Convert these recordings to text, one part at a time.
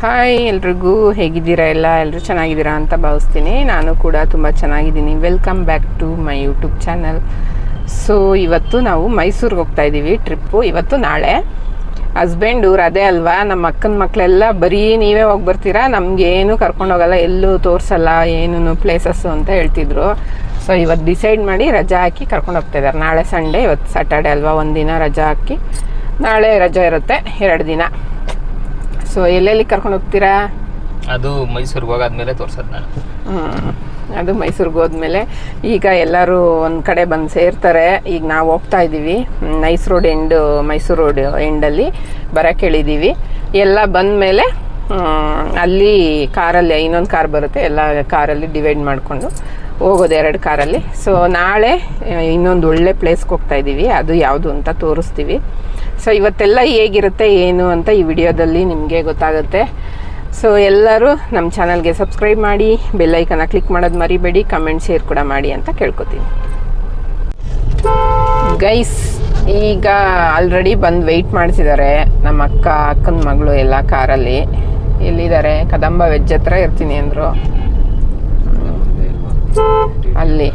Hi ಎಲ್ರಿಗೂ ಹೇಗಿದ್ದೀರಾ ಎಲ್ಲ? ಎಲ್ಲರೂ ಚೆನ್ನಾಗಿದ್ದೀರಾ ಅಂತ ಭಾವಿಸ್ತೀನಿ. ನಾನು ಕೂಡ ತುಂಬ ಚೆನ್ನಾಗಿದ್ದೀನಿ. Welcome back to my YouTube channel so ಇವತ್ತು ನಾವು ಮೈಸೂರಿಗೆ ಹೋಗ್ತಾ ಇದ್ದೀವಿ. ಟ್ರಿಪ್ಪು ಇವತ್ತು ನಾಳೆ. ಹಸ್ಬೆಂಡ್ ಊರು ಅದೇ ಅಲ್ವಾ? ನಮ್ಮ ಅಕ್ಕನ ಮಕ್ಕಳೆಲ್ಲ ಬರೀ ನೀವೇ ಹೋಗಿ ಬರ್ತೀರಾ ನಮಗೇನು ಕರ್ಕೊಂಡೋಗಲ್ಲ ಎಲ್ಲೂ ತೋರಿಸಲ್ಲ ಏನೂ ಪ್ಲೇಸಸ್ಸು ಅಂತ ಹೇಳ್ತಿದ್ರು. ಸೊ ಇವತ್ತು ಡಿಸೈಡ್ ಮಾಡಿ ರಜಾ ಹಾಕಿ ಕರ್ಕೊಂಡು ಹೋಗ್ತಾ ಇದ್ದಾರೆ ನಾಳೆ ಸಂಡೇ ಇವತ್ತು ಸ್ಯಾಟರ್ಡೆ ಅಲ್ವಾ? ಒಂದಿನ ರಜಾ ಹಾಕಿ. ನಾಳೆ ರಜಾ ಇರುತ್ತೆ. ಎರಡು ದಿನ. ಸೊ ಎಲ್ಲೆಲ್ಲಿ ಕರ್ಕೊಂಡು ಹೋಗ್ತೀರಾ? ಅದು ಮೈಸೂರಿಗೆ ಹೋಗಾದ್ಮೇಲೆ ತೋರ್ಸೋದು ನಾನು. ಅದು ಮೈಸೂರಿಗೆ ಹೋದ್ಮೇಲೆ ಈಗ ಎಲ್ಲರೂ ಒಂದು ಕಡೆ ಬಂದು ಸೇರ್ತಾರೆ. ಈಗ ನಾವು ಹೋಗ್ತಾ ಇದ್ದೀವಿ nice road end Mysuru road ಎಂಡಲ್ಲಿ ಬರಕ್ಕೆ ಹೇಳಿದ್ದೀವಿ ಎಲ್ಲ ಬಂದಮೇಲೆ ಅಲ್ಲಿ ಕಾರಲ್ಲಿ ಇನ್ನೊಂದು ಕಾರ್ ಬರುತ್ತೆ. ಎಲ್ಲ ಕಾರಲ್ಲಿ ಡಿವೈಡ್ ಮಾಡಿಕೊಂಡು ಹೋಗೋದು ಎರಡು ಕಾರಲ್ಲಿ. ಸೊ ನಾಳೆ ಇನ್ನೊಂದು ಒಳ್ಳೆ ಪ್ಲೇಸ್ಗೆ ಹೋಗ್ತಾ ಇದ್ದೀವಿ ಅದು ಯಾವುದು ಅಂತ ತೋರಿಸ್ತೀವಿ. ಸೊ ಇವತ್ತೆಲ್ಲ ಹೇಗಿರುತ್ತೆ, ಏನು ಅಂತ ಈ ವಿಡಿಯೋದಲ್ಲಿ ನಿಮಗೆ ಗೊತ್ತಾಗುತ್ತೆ. ಸೊ ಎಲ್ಲರೂ ನಮ್ಮ ಚಾನಲ್ಗೆ ಸಬ್ಸ್ಕ್ರೈಬ್ ಮಾಡಿ ಬೆಲ್ಲೈಕನ್ನ ಕ್ಲಿಕ್ ಮಾಡೋದು ಮರಿಬೇಡಿ ಕಮೆಂಟ್ ಶೇರ್ ಕೂಡ ಮಾಡಿ ಅಂತ ಕೇಳ್ಕೊತೀನಿ. ಗೈಸ್ ಈಗ ಆಲ್ರೆಡಿ ಬಂದು ವೆಯ್ಟ್ ಮಾಡಿಸಿದ್ದಾರೆ ನಮ್ಮ ಅಕ್ಕ, ಅಕ್ಕನ ಮಗಳು ಎಲ್ಲ ಕಾರಲ್ಲಿ. ಎಲ್ಲಿದ್ದಾರೆ? ಕದಂಬ ವೆಜ್ ಹತ್ರ ಇರ್ತೀನಿ ಅಂದರು. ಅಲ್ಲಿ.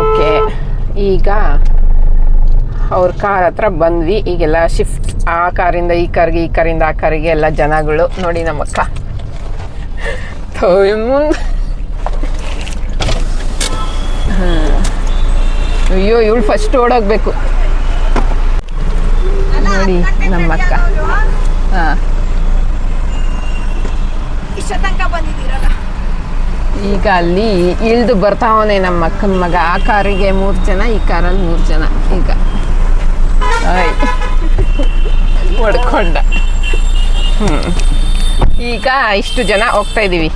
ಓಕೆ ಈಗ ಅವ್ರ ಕಾರ್ ಹತ್ರ ಬಂದ್ವಿ. ಈಗೆಲ್ಲ ಶಿಫ್ಟ್ ಆ ಕಾರಿಂದ ಈ ಕಾರ್ಗೆ, ಈ ಕಾರಿಂದ ಆ ಕಾರಿಗೆ ಎಲ್ಲ ಜನಗಳು ನೋಡಿ ನಮ್ಮಕ್ಕ. ಅಯ್ಯೋ, ಇವಳು ಫಸ್ಟ್ ಓಡೋಗ್ಬೇಕು ನೋಡಿ ನಮ್ಮಕ್ಕ ಹಾಂ. ಇಷ್ಟ ತನಕ ಬಂದಿದ್ದೀರಲ್ಲ? ಈಗ ಅಲ್ಲಿ ಇಳಿದು ಬರ್ತಾವನೆ ನಮ್ಮ ಅಕ್ಕನ ಮಗ. ಆ ಕಾರಿಗೆ ಮೂರು ಜನ ಈ ಕಾರಲ್ಲಿ ಮೂರು ಜನ. ಈಗ. ಹೊಡ್ಕೊಂಡ. ಹ್ಞೂ ಈಗ ಇಷ್ಟು ಜನ ಹೋಗ್ತಾ ಇದ್ದೀವಿ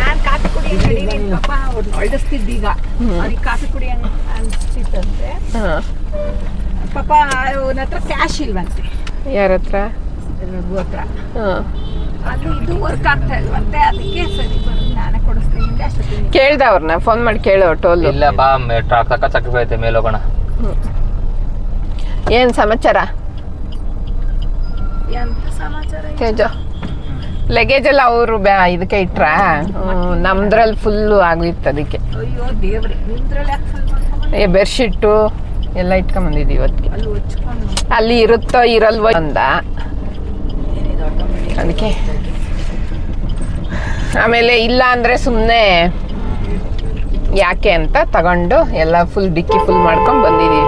ನಾನ್ ಕಾಫಿ ಕುಡಿ ನಿನ್ ಪಾಪ ಅವನ ಹತ್ರ ಕ್ಯಾಶ್ ಇಲ್ವಂತೆ. ಯಾರ ಹತ್ರ ಹತ್ರ. ಹಾಂ. ಅದು ಇದು ವರ್ಕ್ ಆಗ್ತಾ ಇಲ್ವಂತೆ ಅದಕ್ಕೆ ಸರಿ ಬನ್ನಿ ನಾನೇ ಕೊಡಿಸ್ತೀನಿ. ಹಿಂದೆ ಅಷ್ಟೊತ್ತಿಗೆ ಕೇಳ್ದ ಅವ್ರನ್ನ ಫೋನ್ ಮಾಡಿ ಕೇಳು ಟೋಲ್ ಇಲ್ಲ ಬಾ ಟ್ರಾಕ್ ತಕ್ಕ ಚಕ್ರ ಐತೆ ಮೇಲೆ ಹೋಗೋಣ. ಏನು ಸಮಾಚಾರ? ಎಂತ ಸಮಾಚಾರ ಇದು? ತೇಜ. ಲಗೇಜ್ ಎಲ್ಲ ಅವರು ಬ್ಯಾ ಇದಕ್ಕೆ ಇಟ್ರ? ಹ್ಮ್, ನಮ್ದ್ರಲ್ಲಿ ಫುಲ್ಲು ಆಗೋಯ್ತು ಅದಕ್ಕೆ. ಅಯ್ಯೋ ದೇವ್ರೆ ನಿಮ್ದ್ರಲ್ಲಿ ಯಾಕೆ ಫುಲ್ ಮಾಡ್ಕೊಂಬಂದೆ? ಏ ಬೆಡ್ಶೀಟು ಎಲ್ಲ ಇಟ್ಕೊಂಬಂದಿದ್ದೀವಿ ಇವತ್ತಿಗೆ. ಅಲ್ಲಿ ಹೊಚ್ಕೊಂಡು ಅಲ್ಲಿ ಇರುತ್ತೋ ಇರಲ್ವೋ ಅಂದ. ಅದಕ್ಕೆ. ಆಮೇಲೆ ಇಲ್ಲ ಅಂದರೆ ಸುಮ್ಮನೆ ಯಾಕೆ ಅಂತ ತಗೊಂಡು ಎಲ್ಲ ಫುಲ್ ಡಿಕ್ಕಿ ಫುಲ್ ಮಾಡ್ಕೊಂಡು ಬಂದಿದ್ದೀವಿ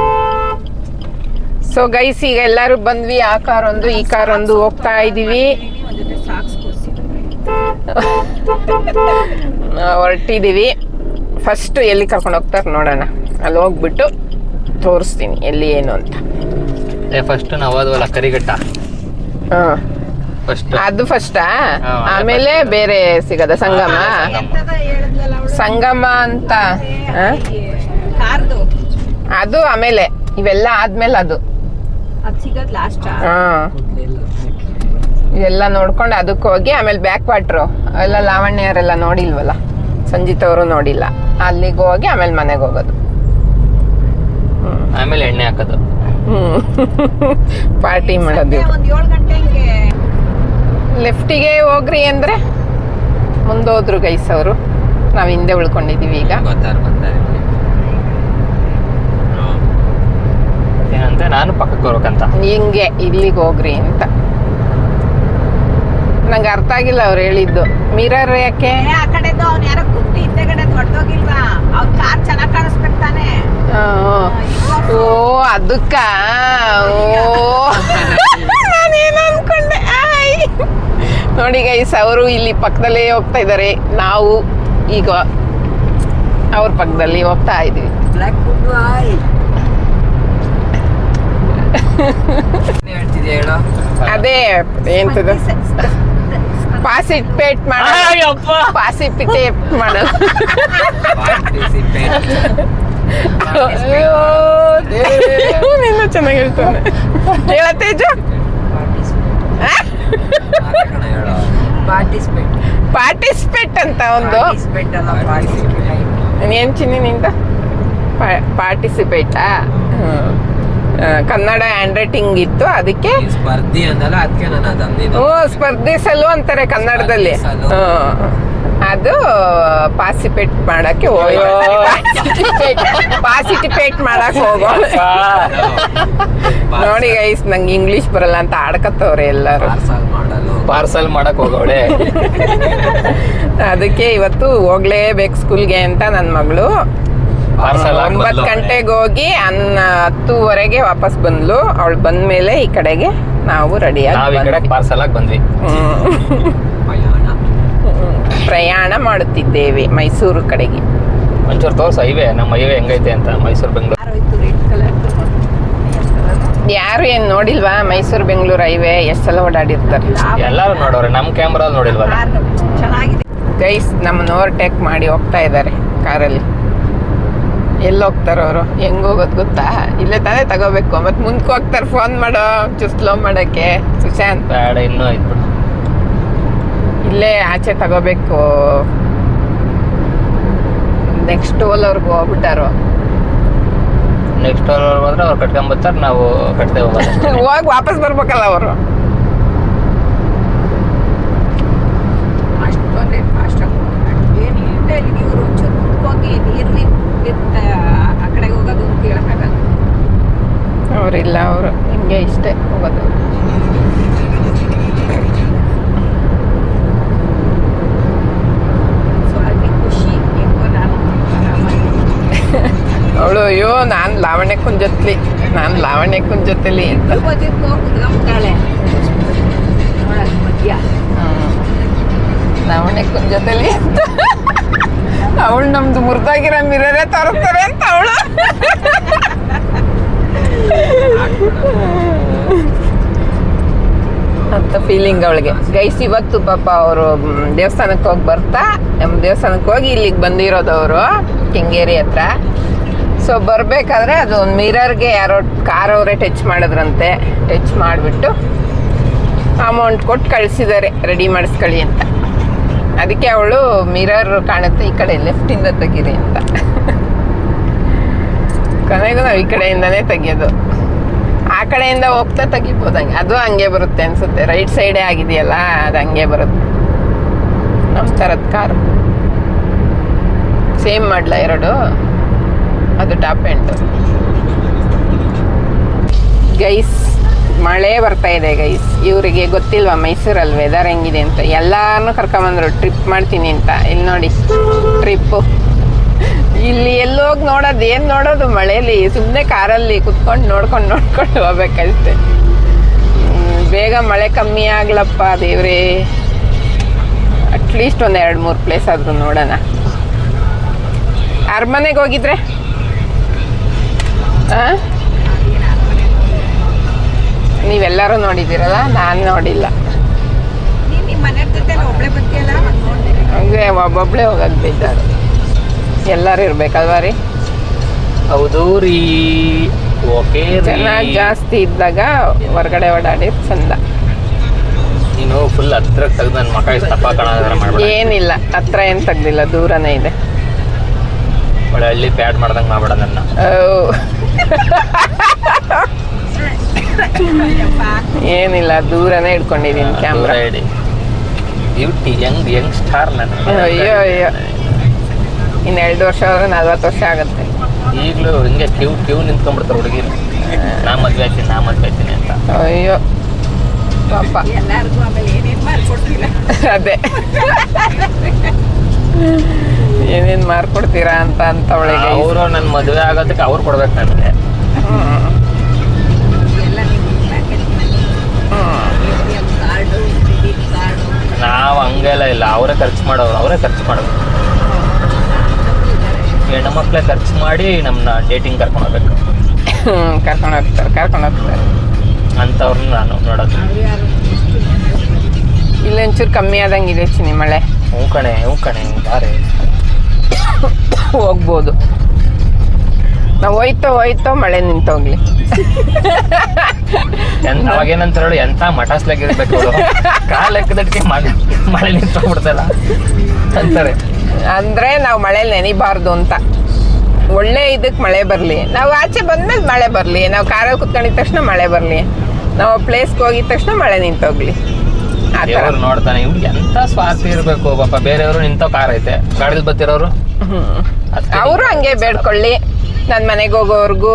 ಸೊ ಗೈಸ್ ಈಗ ಎಲ್ಲರೂ ಬಂದ್ವಿ ಆ ಕಾರ್ ಒಂದು ಈ ಕಾರ್ ಒಂದು ಹೋಗ್ತಾ ಇದ್ದೀವಿ ಹೊರಟಿದ್ದೀವಿ ಫಸ್ಟ್ ಎಲ್ಲಿ ಕರ್ಕೊಂಡು ಹೋಗ್ತಾರೆ ನೋಡೋಣ. ಅಲ್ಲಿ ಹೋಗ್ಬಿಟ್ಟು ತೋರಿಸ್ತೀನಿ ಎಲ್ಲಿ ಏನು ಅಂತ. ಫಸ್ಟ್ ನಾವು ಕರಿಘಟ್ಟ? ಹಾಂ. ಅದು ಫಸ್ಟಾ ಆಮೇಲೆ ಬೇರೆ ಸಿಗದ ಸಂಗಮ? ಸಂಗಮ. ಅಂತ ಕಾರ್ದು. ಅದು ಆಮೇಲೆ ಇವೆಲ್ಲ ಆದ್ಮೇಲೆ ಅದು. ಇವೆಲ್ಲ ನೋಡ್ಕೊಂಡು ಅದಕ್ಕೆ ಹೋಗಿ ಆಮೇಲೆ ಬ್ಯಾಕ್ ವಾಟ್ರು ಎಲ್ಲ ಲಾವಣ್ಯರೆಲ್ಲ ನೋಡಿಲ್ವಲ್ಲ? ಸಂಜಿತ್ ಅವರು ನೋಡಿಲ್ಲ. ಅಲ್ಲಿಗೆ ಹೋಗಿ ಆಮೇಲೆ ಮನೆಗೆ ಹೋಗೋದು. ಆಮೇಲೆ ಎಣ್ಣೆ ಹಾಕೋದು. ಹ್ಮ್. ಪಾರ್ಟಿ ಮಾಡೋದು ಒಂದ್ ಏಳು ಗಂಟೆ ಹಿಂಗೆ ಲೆಫ್ಟಿಗೆ ಹೋಗ್ರಿ ಅಂದ್ರೆ ಮುಂದೋದ್ರು ಗೈಸ್ ಅವರು. ನಾವು ಹಿಂದೆ ಉಳ್ಕೊಂಡಿದೀವಿ ಈಗ. ಏನಂತೆ ನಾನು ಪಕ್ಕಕ್ಕೆ ಹೋಗ್ಬೇಕಂತ. ಹಿಂಗೆ ಇಲ್ಲಿಗೆ ಹೋಗ್ರಿ ಅಂತ. ನಂಗೆ ಅರ್ಥ ಆಗಿಲ್ಲ ಅವ್ರು ಹೇಳಿದ್ದು. ಮಿರರ್ ಯಾಕೆ? ಏ, ಆ ಕಡೆದು ಅವ್ನು ಯಾರೋ ಕುಟ್ಟಿ ಹಿಂದೆ ಕಡೆ ದೊಡ್ಡೋಗಿಲ್ವಾ ಅವ್ ಕಾರ್ ಚೆನ್ನಾಗಿ ಕಾಣಿಸ್ಬೇಕು ತಾನೆ. ಓ ಅದಕ್ಕ? ಓ. ನೋಡಿ ಗೈಸ್ ಅವರು ಇಲ್ಲಿ ಪಕ್ಕದಲ್ಲೇ ಹೋಗ್ತಾ ಇದ್ದಾರೆ. ನಾವು ಈಗ ಅವ್ರ ಪಕ್ಕದಲ್ಲಿ ಹೋಗ್ತಾ ಆಯ್ ಅದೇ ಎಂತದ ಪಾಸಿಪೇಟ್ ಮಾಡೋ ಪಾಸಿಪಿಟೇಟ್ ಮಾಡಲ್ಲ. ನಿನ್ನ ಚೆನ್ನಾಗಿ ಹೇಳ್ತಾನೆ ಹೇಳ ತೇಜ? ಪಾರ್ಟಿಸಿಪೇಟ್. ಪಾರ್ಟಿಸಿಪೇಟ್ ಅಂತ ಒಂದು? ಪಾರ್ಟಿಸಿಪೇಟ್ ಅಲ್ಲ ಪಾರ್ಟಿಸಿಪೇಟ್. ಏನ್ ಚಿನ್ನಿ ನಿಂದ? ಪಾರ್ಟಿಸಿಪೇಟಾ? ಕನ್ನಡ ಹ್ಯಾಂಡ್ ರೈಟಿಂಗ್ ಇತ್ತು ಅದಕ್ಕೆ? ಸ್ಪರ್ಧಿ ಅನ್ನಲ್ಲ ಅದಕ್ಕೆ ನಾನು ಓ ಸ್ಪರ್ಧಿಸಲು ಅಂತಾರೆ ಕನ್ನಡದಲ್ಲಿ. ಅದು ಪಾಸಿಪೇಟ್ ಮಾಡಕ್ಕೆ ಹೋಗೋ ಪಾಸಿಟಿಪೇಟ್ ಮಾಡಕ್ ಹೋಗೋ. ನೋಡಿ ಗೈಸ್ ನಂಗೆ ಇಂಗ್ಲಿಷ್ ಬರಲ್ಲ ಅಂತ ಆಡ್ಕತ್ತವ್ರೆ ಎಲ್ಲರೂ. ಪಾರ್ಸಲ್ ಮಾಡಕ್ ಹೋಗೋಳೆ ಅದಕ್ಕೆ ಇವತ್ತು ಹೋಗ್ಲೇಬೇಕು ಸ್ಕೂಲ್ಗೆ ಅಂತ ನನ್ನ ಮಗಳು. ಪಾರ್ಸಲ್ ಒಂಬತ್ತು ಗಂಟೆಗೆ ಹೋಗಿ ಅನ್ನ ಹತ್ತುವರೆಗೆ ವಾಪಸ್ ಬಂದ್ಲು. ಅವಳು ಬಂದ್ಮೇಲೆ ಈ ಕಡೆಗೆ ನಾವು ರೆಡಿ ಆಗಿ ಕಡೆ ರೆಡಿಯಾಗಿ ಪಾರ್ಸಲ್ ಆಗಿ ಬಂದ್ವಿ. ಪ್ರಯಾಣ ಮಾಡುತ್ತಿದ್ದೇವೆ ಮೈಸೂರು ಕಡೆಗೆ. ಒಂಚೂರು ತೋರ್ಸ ಹೈವೇ ನಮ್ಮ ಹೈವೇ ಹೆಂಗೈತೆ ಅಂತ ಮೈಸೂರು ಬೆಂಗಳೂರು. ಯಾರೋಯ್ತು ರೆಡ್ ಕಲರ್ ಯಾರು ಏನ್ ನೋಡಿಲ್ವಾ? ಮೈಸೂರು ಬೆಂಗಳೂರು ಹೈವೇ ಎಷ್ಟು ಸಲ ಓಡಾಡಿರ್ತಾರೆ ಎಲ್ಲಾರು ನೋಡೋರೆ ನಮ್ ಕ್ಯಾಮ್ರಾ ನೋಡಿಲ್ವಾ ಚೆನ್ನಾಗಿದೆ. ಗೈಸ್ ನಮ್ಮನ್ನ ಓವರ್ಟೇಕ್ ಮಾಡಿ ಹೋಗ್ತಾ ಇದ್ದಾರೆ ಕಾರಲ್ಲಿ. ಎಲ್ಲಿ ಹೋಗ್ತಾರೆ ಅವರು? ಹೆಂಗ್ ಹೋಗೋದು ಗೊತ್ತಾ? ಇಲ್ಲೇ ತಾನೇ ತಗೋಬೇಕು. ಮತ್ತೆ ಮುಂದಕ್ಕೆ ಹೋಗ್ತಾರೆ ಫೋನ್ ಮಾಡೋ ಚುಸ್ಲೋ ಸ್ಲೋ ಮಾಡೋಕ್ಕೆ. ಸುಶಾಂತ್. ಬೇಡ ಇನ್ನೂ ಇದ್ಬಿಡು ಇಲ್ಲೇ ಆಚೆ ತಗೋಬೇಕು. ನೆಕ್ಸ್ಟ್ ಅವ್ರಿಗೆ ಹೋಗ್ಬಿಟ್ಟಾರು. ನೆಕ್ಸ್ಟ್ ಅವ್ರು ಹೋದ್ರೆ ಅವ್ರು ಕಟ್ಕೊಂಬತ್ತಾರೆ ನಾವು ಕಟ್ತೇವೆ ಹೋಗೋದು ಹೋಗಿ ವಾಪಸ್ ಬರ್ಬೇಕಲ್ಲ ಅವರು. ಅವರಿಲ್ಲ ಅವರು ಹಿಂಗೆ ಇಷ್ಟೇ ಹೋಗೋದು ಸ್ವಲ್ಪ ಖುಷಿ ಹೆಂಗೋ ನಾನು ಆರಾಮಾಗಿ ಅವಳು ಅಯ್ಯೋ ನಾನು ಲಾವಣ್ಯ ಕುಂಜತ್ಲಿ ನಾನು ಲಾವಣ್ಯ ಜೊತೆಲಿ ಅಂತ. ಬದಿಗೆ ಹೋಗಿ ಕುತ್ಕೊಂಬಿಟ್ಟಾಳೆ ನೋಡಲ್ಲ ಮಧ್ಯ ಲಾವಣ್ಯಕ್ಕನ ಜೊತೆಲಿ ಅವಳು ನಮ್ದು ಮುರಿದಾಗಿರೋ ಮಿರರೇ ತೋರಿಸ್ತಾರೆ ಅಂತ ಅವಳು. ಅಂತ ಫೀಲಿಂಗ್ ಅವಳಿಗೆ. ಗೈಸ್ ಇವತ್ತು ಪಾಪ ಅವರು ದೇವಸ್ಥಾನಕ್ಕೆ ಹೋಗಿ ಬರ್ತಾ ನಮ್ಮ ದೇವಸ್ಥಾನಕ್ಕೆ ಹೋಗಿ ಇಲ್ಲಿಗೆ ಬಂದಿರೋದು ಅವರು ಕೆಂಗೇರಿ ಹತ್ರ. ಸೊ ಬರಬೇಕಾದ್ರೆ ಅದು ಒಂದು ಮಿರರ್ಗೆ ಯಾರೋ ಕಾರ್ ಅವರೇ ಟಚ್ ಮಾಡಿದ್ರಂತೆ. ಟಚ್ ಮಾಡಿಬಿಟ್ಟು ಅಮೌಂಟ್ ಕೊಟ್ಟು ಕಳಿಸಿದ್ದಾರೆ. ರೆಡಿ ಮಾಡಿಸ್ಕೊಳ್ಳಿ ಅಂತ. ಅದಕ್ಕೆ ಅವಳು ಮಿರರ್ ಕಾಣುತ್ತೆ ಈ ಕಡೆ ಲೆಫ್ಟಿಂದ ತೆಗೀರಿ ಅಂತ. ಕೊನೆಗೂ ನಾವು ಈ ಕಡೆಯಿಂದನೇ ತೆಗಿಯೋದು. ಆ ಕಡೆಯಿಂದ ಹೋಗ್ತಾ ತೆಗಿಬೋದು ಹಂಗೆ. ಅದು ಹಂಗೆ ಬರುತ್ತೆ ಅನ್ಸುತ್ತೆ. ರೈಟ್ ಸೈಡೇ ಆಗಿದೆಯಲ್ಲ, ಅದು ಹಂಗೆ ಬರುತ್ತೆ. ನಮ್ಮ ಥರದ ಕಾರು ಸೇಮ್ ಮಾಡಲ ಎರಡು? ಅದು ಟಾಪ್ ಎಂಟು ಗೈಸ್ ಮಳೆ ಬರ್ತಾ ಇದೆ ಗೈಸ್ ಇವರಿಗೆ ಗೊತ್ತಿಲ್ವಾ ಮೈಸೂರಲ್ಲಿ ವೆದರ್ ಹೆಂಗಿದೆ ಅಂತ? ಎಲ್ಲಾರನ್ನೂ ಕರ್ಕೊಂಬಂದ್ರು ಟ್ರಿಪ್ ಮಾಡ್ತೀನಿ ಅಂತ. ಇಲ್ಲಿ ನೋಡಿ ಟ್ರಿಪ್ಪು ಇಲ್ಲಿ ಎಲ್ಲೋಗಿ ನೋಡೋದು, ಏನು ನೋಡೋದು ಮಳೇಲಿ? ಸುಮ್ಮನೆ ಕಾರಲ್ಲಿ ಕುತ್ಕೊಂಡು ನೋಡ್ಕೊಂಡು ನೋಡ್ಕೊಂಡು ಹೋಗ್ಬೇಕಷ್ಟೆ. ಬೇಗ ಮಳೆ ಕಮ್ಮಿ ಆಗ್ಲಪ್ಪ ದೇವ್ರೇ. ಅಟ್ಲೀಸ್ಟ್ ಒಂದು ಎರಡು ಮೂರು ಪ್ಲೇಸ್ ಆದರೂ ನೋಡೋಣ. ಅರಮನೆಗೆ ಹೋಗಿದ್ರೆ? ನೀವೆಲ್ಲರೂ ನೋಡಿದ್ದೀರಲ್ಲ? ನಾನು ನೋಡಿಲ್ಲ. ಹಂಗೆ ಒಬ್ಬೊಬ್ಳೆ ಹೋಗೋದು ಬಿದ್ದಾರೆ ಎಲ್ಲರೂ ಇರ್ಬೇಕಲ್ವಾ ರೀ? ಹೌದು ರೀ. ಓಕೆ ಚೆನ್ನಾಗಿ ಜಾಸ್ತಿ ಇದ್ದಾಗ ಹೊರಗಡೆ ಓಡಾಡಿ ಚಂದ. ನೀನು ಫುಲ್ ಹತ್ರ ತೆಗ್ದು ನನ್ನ ಮಕ್ಕಳಿಗೆ ತಪ್ಪ ಏನಿಲ್ಲ ಹತ್ರ ಏನು ತೆಗ್ದಿಲ್ಲ ದೂರನೇ ಇದೆ. ಒಳ್ಳೆ ಹಳ್ಳಿ ಪ್ಯಾಡ್ ಮಾಡ್ದಂಗೆ ಮಾಡ್ಬೇಡ ನನ್ನ. ಓ, ಏನಿಲ್ಲ ದೂರನೇ ಇಟ್ಕೊಂಡಿದ್ದೀನಿ ಕ್ಯಾಮ್ರಾ ಇಡಿ. ಬ್ಯೂಟಿ ಯಂಗ್ ಯಂಗ್ ಸ್ಟಾರ್ ನಾನು. ಅಯ್ಯೋ ಅಯ್ಯೋ. ಇನ್ನು ಎರಡು ವರ್ಷ ಆದ್ರೆ ನಲ್ವತ್ತು ವರ್ಷ ಆಗುತ್ತೆ. ಈಗಲೂ ಹಿಂಗೆ ಕ್ಯೂ ಕ್ಯೂ ನಿಂತ್ಕೊಂಡ್ಬಿಡ್ತಾರೆ ಹುಡುಗಿರು. ನಾ ಮದ್ವೆ ಆಯ್ತೀನಿ ನಾ ಮದ್ವೆ ಆಯ್ತೀನಿ ಅಂತ. ಅಯ್ಯೋ. ಪಾಪ. ಎಲ್ಲರಿಗೂ ಆಮೇಲೆ ಏನೇನು ಮಾಡ್ಕೊಡ್ತಿಲ್ಲ ಅದೇ. ಏನೇನು ಮಾರ್ಕೊಡ್ತೀರಾ ಅಂತ ಅವಳಿಗೆ ಅವರು ನನ್ನ ಮದುವೆ ಆಗೋದಕ್ಕೆ ಅವ್ರು ಕೊಡ್ಬೇಕು ನನಗೆ. ನಾವು ಹಂಗೆಲ್ಲ ಇಲ್ಲ ಅವರೇ ಖರ್ಚು ಮಾಡೋರು ಅವರೇ ಖರ್ಚು ಮಾಡೋರು. ಹೆಣ್ಣು ಮಕ್ಕಳೇ ಖರ್ಚು ಮಾಡಿ ನಮ್ಮನ್ನ ಡೇಟಿಂಗ್ ಕರ್ಕೊಂಡು ಹೋಗ್ಬೇಕು. ಕರ್ಕೊಂಡು ಹೋಗ್ತಾರೆ ಕರ್ಕೊಂಡು ಹೋಗ್ತಾರೆ. ಅಂಥವ್ರನ್ನ ನಾನು ನೋಡೋದು. ಇಲ್ಲೊಂಚೂರು ಕಮ್ಮಿ ಆದಂಗಿದೆ ಚಿನಿ ಮಳೆ. ಹ್ಞೂ ಕಣೆ ಹ್ಞೂ ಕಣೆ ದಾರೆ. ಹೋಗ್ಬೋದು. ನಾವು ಹೋಯ್ತೋ ಹೋಯ್ತೋ ಮಳೆ ನಿಂತೋಗ್ಲಿ ಅವಾಗೇನಂತ ಹೇಳಿ ಎಂಥ ಮಠಾಸ್ಲಾಗಿರ್ಬೇಕು ಕಾಲ್ ಲೆಕ್ಕದಟ್ಟಿಗೆ ಮಳೆ ಮಳೆ ನಿಂತೋಗ್ಬಿಡ್ತಲ್ಲ ಅಂತಾರೆ. ಅಂದ್ರೆ ನಾವು ಮಳೆ ನೆನಿಬಾರ್ದು ಅಂತ. ಒಳ್ಳೆ ಇದಕ್ಕೆ ಮಳೆ ಬರಲಿ. ನಾವು ಆಚೆ ಬಂದ್ಮೇಲೆ ಮಳೆ ಬರಲಿ. ನಾವು ಕಾರಲ್ಲಿ ಕುತ್ಕೊಂಡಿದ ತಕ್ಷಣ ಮಳೆ ಬರಲಿ. ನಾವು ಪ್ಲೇಸ್ಗೆ ಹೋಗಿದ ತಕ್ಷಣ ಮಳೆ ನಿಂತೋಗ್ಲಿ ದೇವ್ರು ನೋಡ್ತಾನೆ. ಇವ್ರಿಗೆ ಎಂತ ಸ್ವಾರ್ಥ ಇರ್ಬೇಕು ಪಾಪ. ಬೇರೆಯವರು ನಿಂತ ಕಾರ್ ಐತೆ. ಗಾಡಿಲ್ ಬತ್ತಿರೋರು ಅವರು ಹಂಗೆ ಬೇಡ್ಕೊಳ್ಳಿ. ನನ್ ಮನೆಗೆ ಹೋಗೋವರೆಗೂ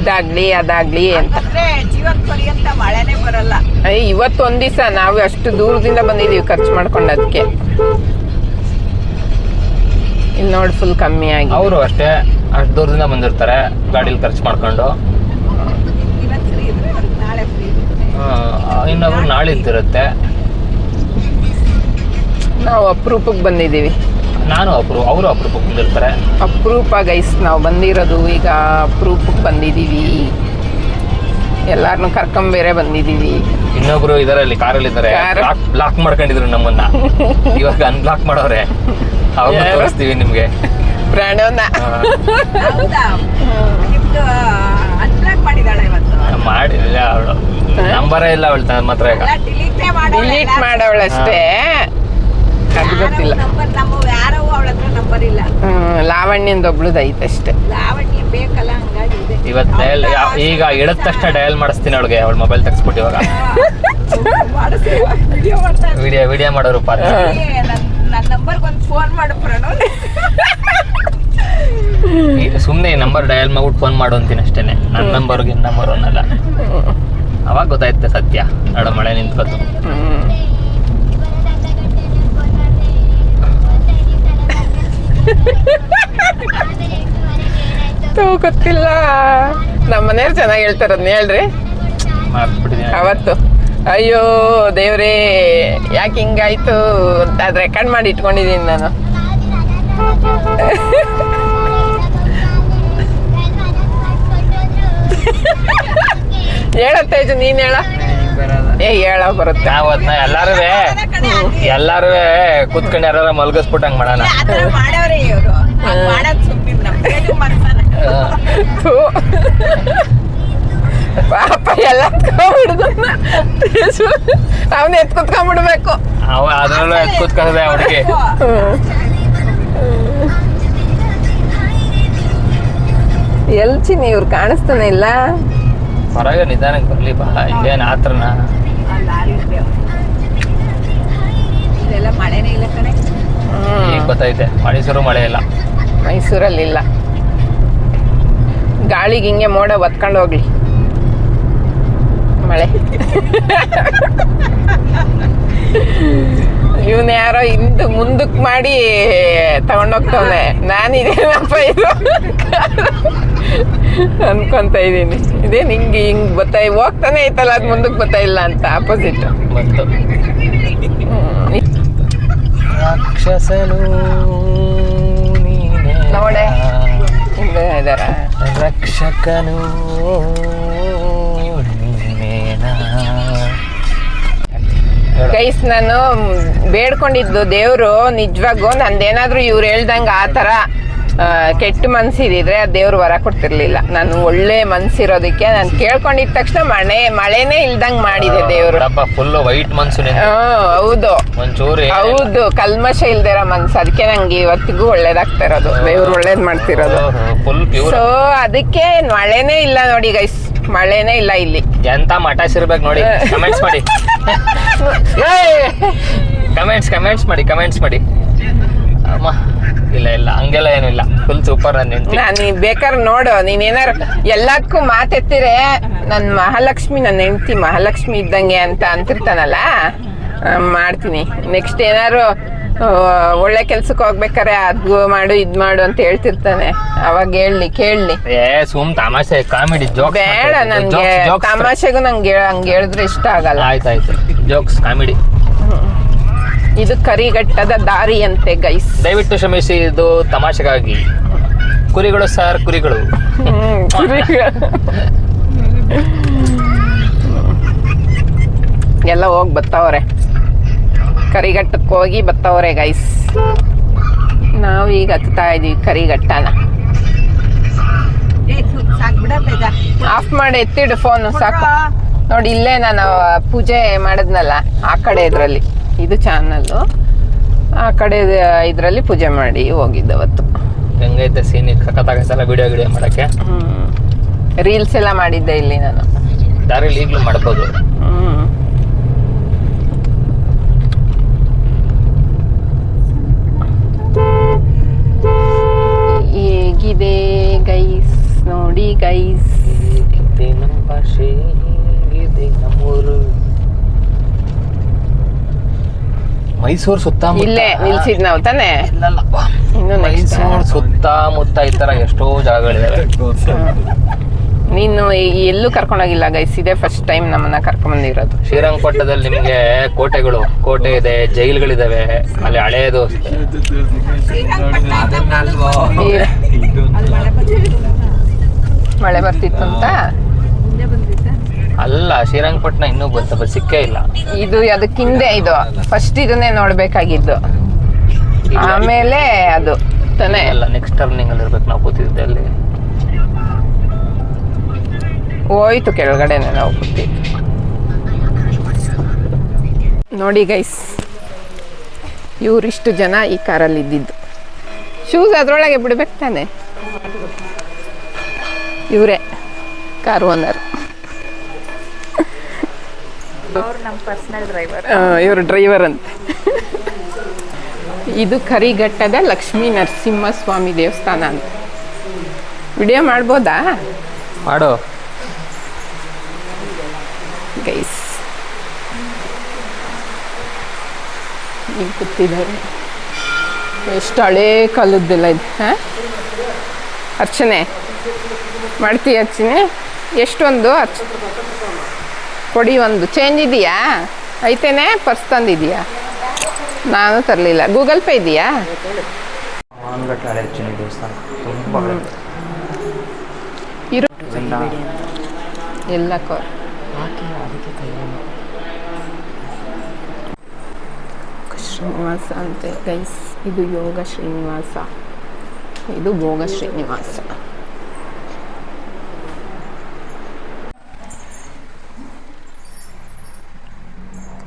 ಇದಾಗ್ಲಿ ಅದಾಗ್ಲಿ ಅಂತ. ಅಂದ್ರೆ ಜೀವನ ಪರ್ಯಂತ ಮಳೆನೇ ಬರಲ್ಲ. ಇವತ್ತು ಒಂದ್ ದಿವಸ ನಾವು ಅಷ್ಟು ದೂರದಿಂದ ಬಂದಿದೀವಿ ಖರ್ಚು ಮಾಡ್ಕೊಂಡು ಅದಕ್ಕೆ ಇಲ್ಲಿ ನೋಡಿ ಫುಲ್ ಕಮ್ಮಿ ಆಗಿ ಅವರು ಅಷ್ಟೇ ಅಷ್ಟು ದೂರದಿಂದ ಬಂದಿರ್ತಾರೆ. ಗಾಡಿಲಿ ಖರ್ಚು ಮಾಡ್ಕೊಂಡು. ಇನ್ನೊಬ್ರು ನಾಳಿದ್ದಿರುತ್ತೆ. ನಾವು ಅಪರೂಪಕ್ಕೆ ಬಂದಿದ್ದೀವಿ. ನಾನು ಅಪ್ರೂವ್ ಅವರು ಅಪರೂಪಕ್ಕೆ ಬಂದಿರ್ತಾರೆ. ಅಪರೂಪ ಗೈಸ್ ನಾವು ಬಂದಿರೋದು ಈಗ ಅಪರೂಪಕ್ಕೆ ಬಂದಿದ್ದೀವಿ. ಎಲ್ಲಾರನ್ನು ಕರ್ಕೊಂಡ್ ಬೇರೆ ಬಂದಿದ್ದೀವಿ. ಇನ್ನೊಬ್ರು ಇದರಲ್ಲಿ ಕಾರಲ್ಲಿ ಇದ್ದಾರೆ. ಬ್ಲಾಕ್ ಬ್ಲಾಕ್ ಮಾಡ್ಕೊಂಡಿದ್ರು ನಮ್ಮನ್ನ. ಇವಾಗ ಅನ್ಬ್ಲಾಕ್ ಮಾಡೋರೆ. ಅವಾಗ ಯಾರು? ತೋರಿಸ್ತೀವಿ ನಿಮ್ಗೆ. ಪ್ರಾಣವನ್ನ. ಹೌದಾ? ನಿಮ್ದು ಮಾಡಿಲ್ಲ ಅವಳು. ನಂಬರೇ ಇಲ್ಲ ಅವಳು ನನ್ನ ಹತ್ರ ಈಗ. ಡಿಲೀಟ್ ಮಾಡವಳಷ್ಟೇ ಅದು ಗೊತ್ತಿಲ್ಲ. ನಂಬರ್ ನಮ್ಮ ಯಾರೋ ಅವಳ ಹತ್ರ ನಂಬರ್ ಇಲ್ಲ. ಲಾವಣ್ಯಂದ ಲಾವಣ್ಯಂದು ಒಬ್ಳುದು ಅಷ್ಟೇ. ಲಾವಣ್ಯ ಬೇಕಲ್ಲ ಹಂಗಾಗಿ ಇದೆ. ಇವತ್ತು ಡಯಲ್ ಈಗ ಇಡದ ತಕ್ಷಣ ಡಯಲ್ ಮಾಡಿಸ್ತೀನಿ ಅವಳಿಗೆ. ಅವಳ ಮೊಬೈಲ್ ತೆಗ್ಸ್ಬಿಟ್ಟು ಇವಾಗ. ಮಾಡಿಸಿ ವಿಡಿಯೋ ವಿಡಿಯೋ ವಿಡಿಯೋ ಮಾಡೋರು ಪಾತ್ರ ನನ್ ನನ್ನ ನಂಬರ್ಗೆ ಒಂದು ಫೋನ್ ಮಾಡು ಪ್ರಣವ್ ಸುಮ್ಮನೆ ನಂಬರ್ ಡಯಲ್ ಮಾಡ್ಬಿಟ್ಟು ಫೋನ್ ಮಾಡು ಅಂತೀನಿ ಅಷ್ಟೇನೆ. ನನ್ನ ನಂಬರ್ಗೆ ನಂಬರ್ ಅನ್ನಲ್ಲ ಅವಾಗ ಗೊತ್ತಾಯ್ತು ಸತ್ಯ. ನಡ ಮಳೆ ನಿಂತ್ಕೊತು. ಗೊತ್ತಿಲ್ಲ. ನಮ್ಮ ಮನೆಯವ್ರು ಚೆನ್ನಾಗಿ ಹೇಳ್ತಾರದ್ನ ಹೇಳ್ರಿ. ಅವತ್ತು. ಅಯ್ಯೋ ದೇವ್ರೇ ಯಾಕೆ ಹಿಂಗಾಯ್ತು? ಅಂತ ಅದು ರೆಕಾರ್ಡ್ ಮಾಡಿ ಇಟ್ಕೊಂಡಿದ್ದೀನಿ ನಾನು. ಹೇಳ ಇದು ನೀನ್ ಹೇಳ. ಏ ಹೇಳ ಬರುತ್ತೆ. ಅದನ್ನ ಎಲ್ಲಾರು ಎಲ್ಲಾರು ಕುತ್ಕೊಂಡು ಯಾರು ಮಲ್ಗಿಸ್ಬಿಟ್ಟು ಹಂಗ್ ಮಾಡೋಣ ಪಾಪ ಎಲ್ಲ ಅವನ್ನ ಎತ್ ಕುತ್ಕೊಂಡ್ಬಿಡ್ಬೇಕು. ಅವ ಅದ್ರಲ್ಲೂ ಎತ್ ಕುತ್ಕೊಂಡ್ರೆ ಅವ್ರಿಗೆ. ಎಲ್ಚಿನಿ ಇವ್ರು ಕಾಣಿಸ್ತಾನೆ ಇಲ್ಲ? ಹೊರಗೆ ನಿಧಾನಕ್ಕೆ ಬರಲಿ ಬಾ ಇಲ್ಲೇನ್ ಆತ್ರನ ಆ ಇದೆಲ್ಲ ಮಳೆನೇ ಇಲ್ಲ ಕಣೆ. ಈಗ ಗೊತ್ತೈತೆ ಮೈಸೂರು ಮಳೆ ಇಲ್ಲ. ಮೈಸೂರಲ್ಲಿ ಇಲ್ಲ. ಗಾಳಿಗೆ ಹಿಂಗೆ ಮೋಡ ಒತ್ಕೊಂಡು ಹೋಗ್ಲಿ. ಮಳೆ. ಇವನ್ ಯಾರೋ ಹಿಂದ್ ಮುಂದಕ್ ಮಾಡಿ ತಗೊಂಡೋಗ್ತವನೆ. ನಾನಿದೇನಪ್ಪ ಇದು? ಅನ್ಕೊಂತ ಇದ್ದೀನಿ. ಇದೇನು ಹಿಂಗೆ ಹಿಂಗೆ ಬರ್ತಾ ಹೋಗ್ತಾನೆ ಐತಲ್ಲ ಅದು ಮುಂದಕ್ಕೆ ಬರ್ತಾ ಇಲ್ಲ ಅಂತ ಆಪೋಸಿಟ್ ಬಂತು. ರಾಕ್ಷಸನು ನೀನೇ ನೋಡೆ. ಹಿಂಗೆ ಇದಾರ. ರಕ್ಷಕನು? ಗೈಸ್ ನಾನು ಬೇಡ್ಕೊಂಡಿದ್ದು ದೇವರು ನಿಜವಾಗೂ ನಂದೇನಾದ್ರೂ ಇವ್ರು ಹೇಳ್ದಂಗೆ ಆ ಥರ. ಕೆಟ್ಟ ಮನ್ಸಿದ್ರೆ ಆ ದೇವ್ರು ವರ ಕೊಡ್ತಿರ್ಲಿಲ್ಲ. ನಾನು ಒಳ್ಳೆ ಮನ್ಸಿರೋದಕ್ಕೆ ನಾನು ಕೇಳ್ಕೊಂಡಿದ ತಕ್ಷಣ ಮಳೆ ಮಳೆನೇ ಇಲ್ದಂಗ್ ಮಾಡಿದೆ ದೇವ್ರು. ಫುಲ್ ವೈಟ್ ಮನ್ಸು ಹೌದು. ಹೌದು ಕಲ್ಮಶ ಇಲ್ದಿರೋ ಮನ್ಸು. ಅದಕ್ಕೆ ನಂಗೆ ಇವತ್ತಿಗೂ ಒಳ್ಳೇದಾಗ್ತಾ ಇರೋದು. ದೇವ್ರು ಒಳ್ಳೇದ್ ಮಾಡ್ತಿರೋದು. ಫುಲ್ ಪ್ಯೂರ್ ಸೊ ಅದಕ್ಕೆ ಮಳೆನೇ ಇಲ್ಲ ನೋಡಿ ಗೈಸ್ ಮಳೆನೇ ಇಲ್ಲ ಇಲ್ಲಿ. ಎಂತ ಮಠ ಇರ್ಬೇಕು ನೋಡಿ. ಕಮೆಂಟ್ಸ್ ಮಾಡಿ. ಕಮೆಂಟ್ಸ್ ಕಮೆಂಟ್ಸ್ ಮಾಡಿ ಕಮೆಂಟ್ಸ್ ಮಾಡಿ. ಅಮ್ಮ. ಇಲ್ಲ ಇಲ್ಲ ಹಂಗೆಲ್ಲ ಏನಿಲ್ಲ ಇಲ್ಲ. ಫುಲ್ ಸೂಪರ್ ನನ್ನ ಹೆಂಡತಿ ನೀ ಬೇಕಾದ್ರೆ ನೋಡು ನೀನೇನಾರು ಎಲ್ಲದಕ್ಕೂ ಮಾತೆತ್ತಿರೆ ನನ್ನ ಮಹಾಲಕ್ಷ್ಮಿ ನನ್ನ ಹೆಂಡತಿ ಮಹಾಲಕ್ಷ್ಮಿ ಇದ್ದಂಗೆ ಅಂತ ಅಂತಿರ್ತಾನಲ್ಲ? ಆ, ಮಾಡ್ತೀನಿ. ನೆಕ್ಸ್ಟ್ ಏನಾರು ಆ, ಒಳ್ಳೆ ಕೆಲ್ಸಕ್ಕೆ ಹೋಗ್ಬೇಕಾರೆ ಅದು ಮಾಡು ಇದ್ ಮಾಡು ಅಂತ ಹೇಳ್ತಿರ್ತಾನೆ. ಅವಾಗ ಹೇಳಿ ಕೇಳಲಿ. ಏ ಸುಮ್ ತಮಾಷೆ ಕಾಮಿಡಿ ಜೋಕ್ ಬೇಡ ನನ್ಗೆ. ತಮಾಷೆಗೂ ನಂಗೆ ಹಂಗೆ ಹೇಳಿದ್ರೆ ಇಷ್ಟ ಆಗಲ್ಲ. ಆಯ್ತಾಯ್ತು ಜೋಕ್ಸ್ ಕಾಮಿಡಿ ಇದು ಕರಿಗಟ್ಟದ ದಾರಿ ಅಂತೆ ಗೈಸ್. ದಯವಿಟ್ಟು ಶ್ರಮಿಸಿ ಇದು ತಮಾಷೆಗಾಗಿ. ಕುರಿಗಳು ಸರ್ ಕುರಿಗಳು. ಎಲ್ಲ ಹೋಗಿ ಬತ್ತವ್ರೆ. ಕರಿಘಟ್ಟಕ್ಕೆ ಹೋಗಿ ಬತ್ತವ್ರೆ ಗೈಸ್. ನಾವು ಈಗ ಹತ್ತಾ ಇದೀವಿ ಕರಿಘಟ್ಟನ. ಆಫ್ ಮಾಡಿ ಎತ್ತಿಡು ಫೋನು ಸಾಕು. ನೋಡಿ ಇಲ್ಲೇ ನಾನು ಪೂಜೆ ಮಾಡಿದ್ನಲ್ಲ ಆ ಕಡೆ ಇದರಲ್ಲಿ. ಇದು ಚಾನಲ್ಲು ಆ ಕಡೆ ಇದರಲ್ಲಿ ಪೂಜೆ ಮಾಡಿ ಹೋಗಿದ್ದೆ ಅವತ್ತು. ಹೆಂಗೈತೆ ಸೀನ್ ಸಲ ವಿಡಿಯೋ ಗಿಡಿಯೋ ಮಾಡಕ್ಕೆ? ರೀಲ್ಸ್ ಎಲ್ಲ ಮಾಡಿದ್ದೆ ಇಲ್ಲಿ ನಾನು. ದಾರಿಲಿ ಈಗಲೂ ಮಾಡ್ಬೋದು. ಹೇಗಿದೆ ಗೈಸ್ ನೋಡಿ ಗೈಸ್ ನಮ್ಮ ಭಾಷೆ ಹೇಗಿದೆ ನಮ್ಮೂರು ಮೈಸೂರು ಸುತ್ತಮುತ್ತ ಇಲ್ಲೇ ನಿಲ್ಸಿದ್ ನಾವು ತಾನೇ? ಇನ್ನು ಮೈಸೂರು ಸುತ್ತಮುತ್ತ ಈ ತರ ಎಷ್ಟೋ ಜಾಗಗಳಿದಾವೆ. ನೀನು ಈ- ಎಲ್ಲೂ ಕರ್ಕೊಂಡೋಗಿಲ್ಲ ಗೈಸ್ ಇದೇ ಫಸ್ಟ್ ಟೈಮ್ ನಮ್ಮನ್ನ ಕರ್ಕೊಂಬಂದಿರೋದು ಶ್ರೀರಂಗಪಟ್ಟಣದಲ್ಲಿ ನಿಮಗೆ ಕೋಟೆಗಳು ಕೋಟೆ ಇದೆ ಜೈಲ್ಗಳಿದಾವೆ ಅಲ್ಲಿ ಈ- ಅಲ್ಲಿ ಮಳೆ ಬರ್ತಿತ್ತು ಅಂತ ಅಲ್ಲ ಶ್ರೀರಂಗಪಟ್ಟಣ ಇನ್ನೂ ಬಂತ ಸಿಕ್ಕೇ ಇಲ್ಲ. ಇದು ಅದಕ್ಕೆ ಹಿಂದೆ ಇದು. ಫಸ್ಟ್ ಇದನ್ನೇ ನೋಡ್ಬೇಕಾಗಿದ್ದು. ಆಮೇಲೆ ಅದು. ತಾನೇ ಅಲ್ಲ ನೆಕ್ಸ್ಟ್ ಟರ್ನಿಂಗ್ ಅಲ್ಲಿ ಇರ್ಬೇಕು ನಾವು ಕೂತಿದ್ದೆ ಅಲ್ಲಿ. ಹೋಯ್ತು ಕೆಳಗಡೆನೆ ನಾವು ಕೂತಿದ್ದು ನೋಡಿ ಗೈಸ್ ಇವರಿಷ್ಟು ಜನ ಈ ಕಾರಲ್ಲಿ ಇದ್ದಿದ್ದು. ಶೂಸ್ ಅದರೊಳಗೆ ಬಿಡ್ಬೇಕು ತಾನೆ? ಇವರೇ ಕಾರ್ ಓನರ್ ಇವರು ಡ್ರೈವರ್ ಅಂತ. ಇದು ಕರಿಘಟ್ಟದ ಲಕ್ಷ್ಮೀ ನರಸಿಂಹಸ್ವಾಮಿ ದೇವಸ್ಥಾನ ಅಂತ. ವಿಡಿಯೋ ಮಾಡ್ಬೋದಾ? ಮಾಡೋ. ಗೈಸ್ ಈಗ ಕೂತಿದ್ದಾರೆ. ಎಷ್ಟು ಹಳೆ ಕಾಲದ್ದೆಲ್ಲ ಇದು ಹಾಂ? ಅರ್ಚನೆ. ಮಾಡ್ತೀಯ ಅರ್ಚನೆ? ಎಷ್ಟೊಂದು ಅರ್ಚ ಕೊಡಿ ಒಂದು. ಚೇಂಜ್ ಇದೆಯಾ? ಐತೇನೆ ಪರ್ಸ್ ತಂದಿದೆಯಾ? ನಾನು ತರಲಿಲ್ಲ. ಗೂಗಲ್ ಪೇ ಇದೆಯಾ? ಇರು ಎಲ್ಲ ಕೋ ಶ್ರೀನಿವಾಸ ಅಂತೆ. ಗೈಸ್ ಇದು ಯೋಗ ಶ್ರೀನಿವಾಸ. ಇದು ಭೋಗ ಶ್ರೀನಿವಾಸ.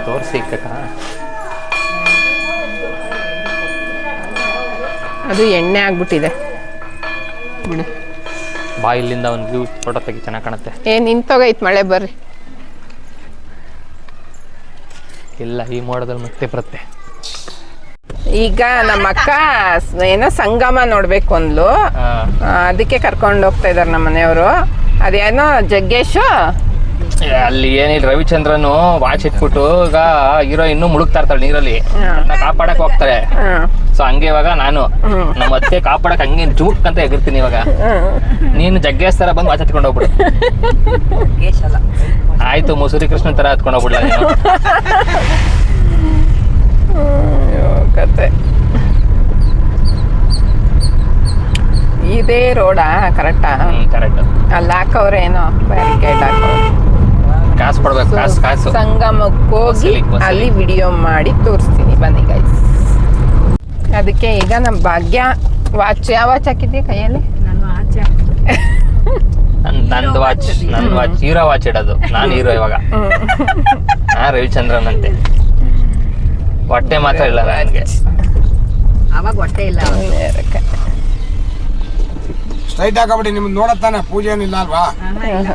ಬಂದು ತೋರಿಸಿ ಕಕ್ಕ ಅದು ಎಣ್ಣೆ ಆಗ್ಬಿಟ್ಟಿದೆ. ಬಿಡು. ಬಾ ಇಲ್ಲಿಂದ ಒಂದು ವ್ಯೂ ಫೋಟೋ ತೆಗಿ ಚೆನ್ನಾಗಿ ಕಾಣುತ್ತೆ. ಏ ನಿಂತೋಗೈತೆ ಮಳೆ ಬರ್ರಿ. ಇಲ್ಲ ಈ ಮೋಡದಲ್ಲಿ ಮತ್ತೆ ಬರುತ್ತೆ. ಈಗ ನಮ್ಮ ಅಕ್ಕ ಏನೋ ಸಂಗಮ ನೋಡ್ಬೇಕು ಅಂದ್ಲು. ಅದಕ್ಕೆ ಕರ್ಕೊಂಡು ಹೋಗ್ತಾ ಇದಾರೆ ನಮ್ಮ ಮನೆಯವರು. ಅದೇನೋ ಜಗ್ಗೇಶು ಅಲ್ಲಿ ಏನಿಲ್ಲ ರವಿಚಂದ್ರನು ವಾಚ್ ಇಟ್ಬಿಟ್ಟು ಈಗ ಹೀರೋ ಇನ್ನು ಮುಳುಗ್ತಾ ಇರ್ತಾಳೆ ನೀರಲ್ಲಿ. ಕಾಪಾಡಕ್ ಹೋಗ್ತಾರೆ. ಸೊ ಹಂಗೆ ಇವಾಗ ನಾನು. ನಮ್ಮ ಅತ್ತೆ ಕಾಪಾಡಕ್ ಹಂಗೆ ಜೂಟ್ ಅಂತ ಎಗಿರ್ತೀನಿ ಇವಾಗ. ನೀನು ಜಗ್ಗೇಶ್ ತರ ಬಂದು ವಾಚ್ ಹತ್ಕೊಂಡು ಹೋಗ್ಬಿಡು. ಆಯ್ತು ಮುಸುರಿ ಕೃಷ್ಣ ತರ ಹತ್ಕೊಂಡು ಹೋಗ್ಬಿಡ್ಲ ನೀನು. ಕತೆ. ಇದೇ ರೋಡಾ ಕರೆಕ್ಟಾ ಕರೆಕ್ಟ್ ಅಲ್ಲಿ ಹಾಕವ್ರೇನೋ ಬ್ಯಾರಿಕೇಡ್ ಹಾಕವ್ರೆ. ಕಾಸು ಕೊಡ್ಬೇಕು ಕಾಸು ಕಾಸು. ಸಂಗಮಕ್ಕೆ ಹೋಗಿ. ಅಲ್ಲಿ ವಿಡಿಯೋ ಮಾಡಿ ತೋರಿಸ್ತೀನಿ. ಬನ್ನಿ ಗೈಸ್ ಅದಕ್ಕೆ ಈಗ ನಮ್ಮ ಭಾಗ್ಯ ವಾಚ್ ಯಾವ ವಾಚ್ ಹಾಕಿದ್ದೆ ಕೈಯಲ್ಲಿ? ನಾನು ವಾಚ್ ನಂದು ವಾಚ್ ನಂದು ವಾಚ್ ಹೀರೋ ವಾಚ್ ಇಡೋದು. ನಾನು ಹೀರೋ ಇವಾಗ. ನಾ ರವಿಚಂದ್ರನ್ ಅಂತೆ. ಹೊಟ್ಟೆ ಮಾತ್ರ ಇಲ್ಲ ನನಗೆ. ಅವಾಗ ಹೊಟ್ಟೆ ಇಲ್ಲ. ಸ್ಟ್ರೈಟ್ ಹಾಕಬಿಡಿ ನಿಮ್ಗೆ ನೋಡತ್ತಾನೆ ಪೂಜೆ ಏನಿಲ್ಲ ಅಲ್ವಾ ಆಹಾ, ಇಲ್ಲ.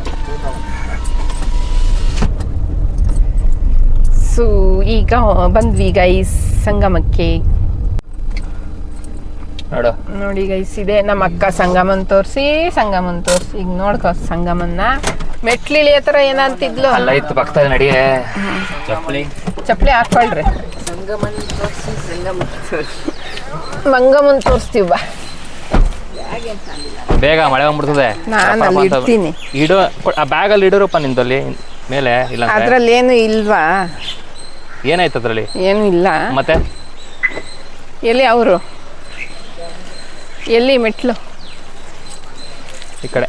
ಸೊ ಈಗ ಬಂದ್ವಿ ಗೈಸ್ ಸಂಗಮಕ್ಕೆ. ನೋಡು. ನೋಡಿ ಗೈಸ್ ಇದೆ ನಮ್ಮ ಅಕ್ಕ ಸಂಗಮನ್ ತೋರಿಸಿ ಸಂಗಮನ್ ತೋರಿಸಿ. ಈಗ ನೋಡ್ಕೊ ಸಂಗಮನ್ನ. ಮೆಟ್ಲಿಳಿ ಹತ್ರ ಏನಂತಿದ್ಲು? ಅಲ್ಲ ಇತ್ತು ಪಕ್ಕದಲ್ಲಿ ನಡಿಯೇ. ಚಪ್ಪಲಿ. ಚಪ್ಪಲಿ ಹಾಕೊಳ್ರಿ. ಮಂಗಮನ್ ತೋರಿಸ್ತೀವ ಬಾ. ಬೇಗ ಮಳೆ ಬಂದ್ಬಿಡ್ತದೆ. ನಾನು ಇಡ್ತೀನಿ. ಇಡೋ ಆ ಬ್ಯಾಗಲ್ಲಿ ಇಡೋರಪ್ಪ ನಿಂದಲ್ಲಿ ಮೇಲೆ ಇಲ್ಲ ಅದ್ರಲ್ಲಿ ಏನು ಇಲ್ವಾ? ಏನಾಯ್ತು ಅದರಲ್ಲಿ? ಏನು ಇಲ್ಲ ಮತ್ತೆ? ಎಲ್ಲಿ ಅವರು? ಎಲ್ಲಿ ಮೆಟ್ಲು? ಈ ಕಡೆ.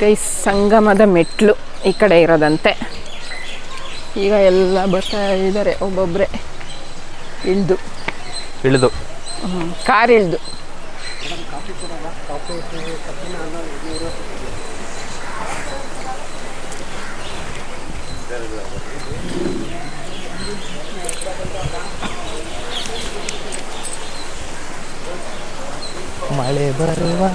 ಗೈಸ್ ಸಂಗಮದ ಮೆಟ್ಲು ಈ ಕಡೆ ಇರೋದಂತೆ. ಈಗ ಎಲ್ಲ ಬರ್ತಾ ಇದ್ದಾರೆ ಒಬ್ಬೊಬ್ಬರೇ ಇಳ್ದು. ಇಳಿದು. ಕಾರ್ ಇಳ್ದು. ಮಳೆ ಬರುವ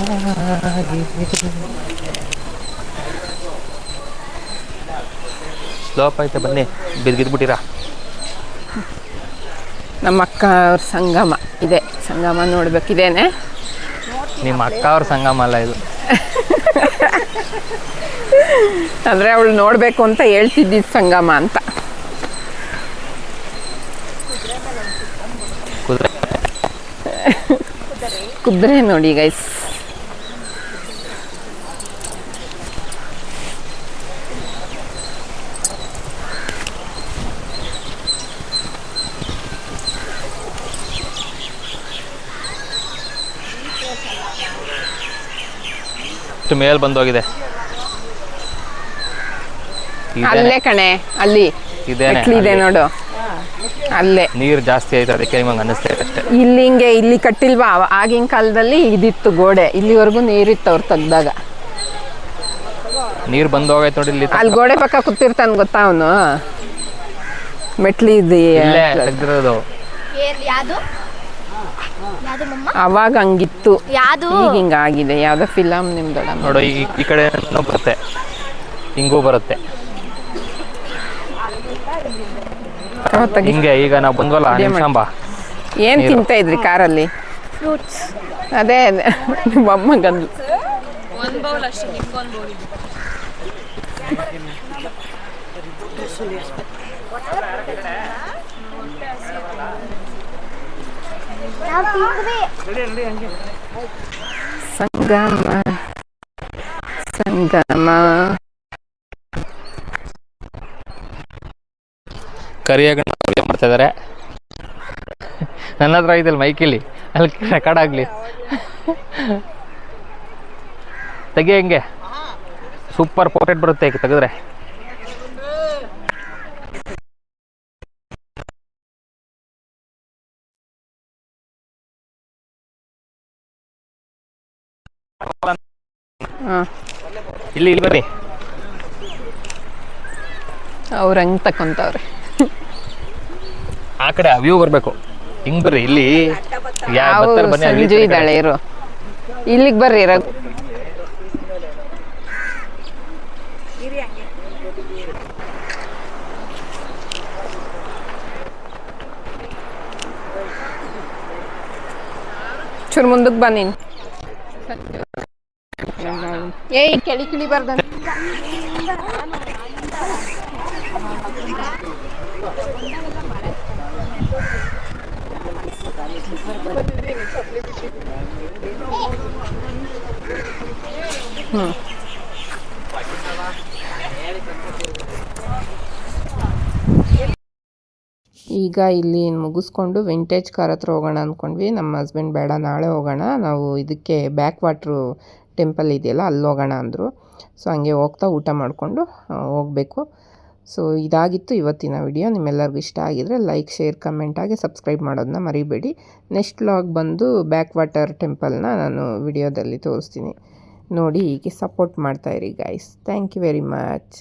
ಸ್ಲೋಪ್ ಐತೆ ಬನ್ನಿ ಬಿದ್ದಿದ್ಬಿಟ್ಟಿರಾ ನಮ್ಮ ಅಕ್ಕ ಅವ್ರ ಸಂಗಮ ಇದೆ ಸಂಗಮ ನೋಡ್ಬೇಕಿದೇನೆ ನಿಮ್ಮ ಅಕ್ಕ ಅವ್ರ ಸಂಗಮ ಅಲ್ಲ ಇದು. ಅಂದ್ರೆ ಅವಳು ನೋಡಬೇಕು ಅಂತ ಹೇಳ್ತಿದ್ದಿದ್ದು ಸಂಗಮ ಅಂತ. ಕುದುರೆ ನೋಡಿ ಗೈಸ್ ಮೇಲ್ ಬಂದೋಗಿದೆ ಅಲ್ಲೇ ಕಣೆ ಅಲ್ಲಿ. ಇದೆ ನೋಡು. ಅಲ್ಲೇ. ನೀರು ಜಾಸ್ತಿ ಆಯ್ತು ಅದಕ್ಕೆ ನಿಮಗೆ ಅನ್ನಿಸ್ತೈತೆ ಅಷ್ಟೇ. ಇಲ್ಲಿ ಹಿಂಗೆ ಇಲ್ಲಿ ಕಟ್ಟಿಲ್ವಾ? ಅವ- ಆಗಿನ ಕಾಲದಲ್ಲಿ ಇದಿತ್ತು ಗೋಡೆ. ಇಲ್ಲಿವರೆಗೂ ನೀರಿತ್ತು ಅವ್ರು ತೆಗ್ದಾಗ ನೀರು ಬಂದೋಗೈತೆ ನೋಡಿ ಇಲ್ಲಿ ಅಲ್ಲಿ ಗೋಡೆ ಪಕ್ಕ ಕೂತಿರ್ತಾನೆ ಗೊತ್ತಾ ಅವನು? ಮೆಟ್ಲಿ ಇಲ್ಲೇ ತೆಗ್ದಿರೋದು. ಏನ್- ಯಾವ್ದು ಯಾವ್ದು ಮಮ್ಮ? ಅವಾಗ ಹಂಗಿತ್ತು. ಯಾವ್ದು ಈಗ ಹಿಂಗಾಗಿದೆ. ಯಾವ್ದೋ ಫಿಲಮ್ ನಿಮ್ದೊಡ ನೋಡು ಈ ಈ ಕಡೆ ಬರುತ್ತೆ. ಹಿಂಗೂ ಬರುತ್ತೆ. ಹಿಂಗೆ ಈಗ ನಾವು ಬಂದ್ವಲ್ಲ ನಿಮಿಷಾಂಬ ಏನ್. ತಿಂತಾ ಇದ್ರಿ ಕಾರಲ್ಲಿ? ಫ್ರೂಟ್ಸ್. ಅದೇ ನಿಮ್ಮ ಅಮ್ಮಗಂದು ಸಂಗಮ ಸಂಗಮ. ಸಂಗಮ ಕರಿಯಾಗ ಮಾಡ್ತಾ ಇದಾರೆ? ನನ್ನ ಹತ್ರ ಮೈಕ್ ಮೈಕಿಲಿ ಅಲ್ಲಿ ರೆಕಾರ್ಡ್ ಆಗಲಿ. ತೆಗಿ ಹೆಂಗೆ. ಸೂಪರ್ ಪೋರ್ಟ್ರೇಟ್ ಬರುತ್ತೆ ಈಗ ತೆಗೆದ್ರೆ. ಇಲ್ಲಿ ಇಲ್ಲಿ ಬರ್ರಿ. ಅವ್ರ ಹೆಂಗ್ ತಕೊಂತವ್ರೆ? ಆ ಕಡೆ ವ್ಯೂ ಬರಬೇಕು. ಹಿಂಗ್ ಬರ್ರಿ ಇಲ್ಲಿ ಯಾ ಬರ್ತಾರೆ ಬನ್ನಿ ಅಲ್ಲಿ ಸಂಜು ಇದ್ದಾಳೆ ಇರು. ಇಲ್ಲಿಗೆ ಬರ್ರಿ ರಘು ಚೂರು ಮುಂದಕ್ಕೆ ಬಾ ನೀನು. ಏಯ್ ಕೆಳಿ ಕಿಳಿ ಈಗ ಇಲ್ಲಿ ಮುಗಿಸ್ಕೊಂಡು ವಿಂಟೇಜ್ ಕಾರ್ ಹತ್ರ ಹೋಗೋಣ ಅಂದ್ಕೊಂಡ್ವಿ ನಮ್ಮ ಹಸ್ಬೆಂಡ್ ಬೇಡ, ನಾಳೆ ಹೋಗೋಣ. ನಾವು ಇದಕ್ಕೆ ಬ್ಯಾಕ್ ವಾಟ್ರು ಟೆಂಪಲ್ ಇದೆಯಲ್ಲ, ಅಲ್ಲಿ ಹೋಗೋಣ ಅಂದರು. ಸೊ ಹಂಗೆ ಹೋಗ್ತಾ ಊಟ ಮಾಡಿಕೊಂಡು ಹೋಗಬೇಕು. ಸೊ, ಇದಾಗಿತ್ತು ಇವತ್ತಿನ ವಿಡಿಯೋ. ನಿಮ್ಮೆಲ್ಲರಿಗೂ ಇಷ್ಟ ಆಗಿದರೆ ಲೈಕ್, ಶೇರ್, ಕಮೆಂಟ್ ಆಗಿ ಸಬ್ಸ್ಕ್ರೈಬ್ ಮಾಡೋದನ್ನ ಮರಿಬೇಡಿ. ನೆಕ್ಸ್ಟ್ ವ್ಲಾಗ್ ಬಂದು ಬ್ಯಾಕ್ ವಾಟರ್ ಟೆಂಪಲ್ನ ನಾನು ವಿಡಿಯೋದಲ್ಲಿ ತೋರಿಸ್ತೀನಿ. ನೋಡಿ, ಹೀಗೆ support ಮಾಡ್ತಾಯಿರಿ guys thank you very much